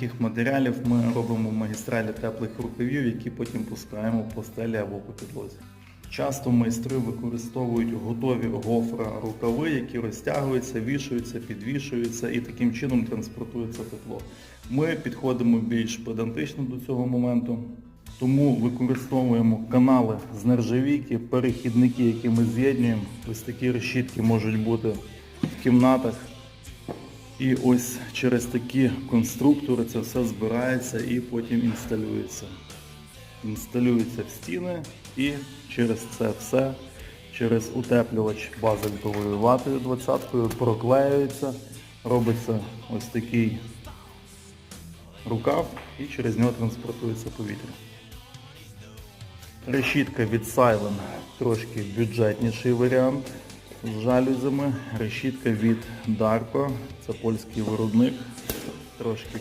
Таких матеріалів ми робимо магістралі теплих рукавів, які потім пускаємо по стелі або по підлозі. Часто майстри використовують готові гофра рукави, які розтягуються, вішаються, підвішуються і таким чином транспортується тепло. Ми підходимо більш педантично до цього моменту, тому використовуємо канали з нержавійки, перехідники, які ми з'єднуємо. Ось такі решітки можуть бути в кімнатах. І ось через такі конструктори це все збирається і потім інсталюється. Інсталюється в стіни і через це все, через утеплювач базальтовою ватою 20-кою проклеюється, робиться ось такий рукав і через нього транспортується повітря. Решітка від Silent трошки бюджетніший варіант з жалюзами. Решітка від Дарко. це польський виробник, трошки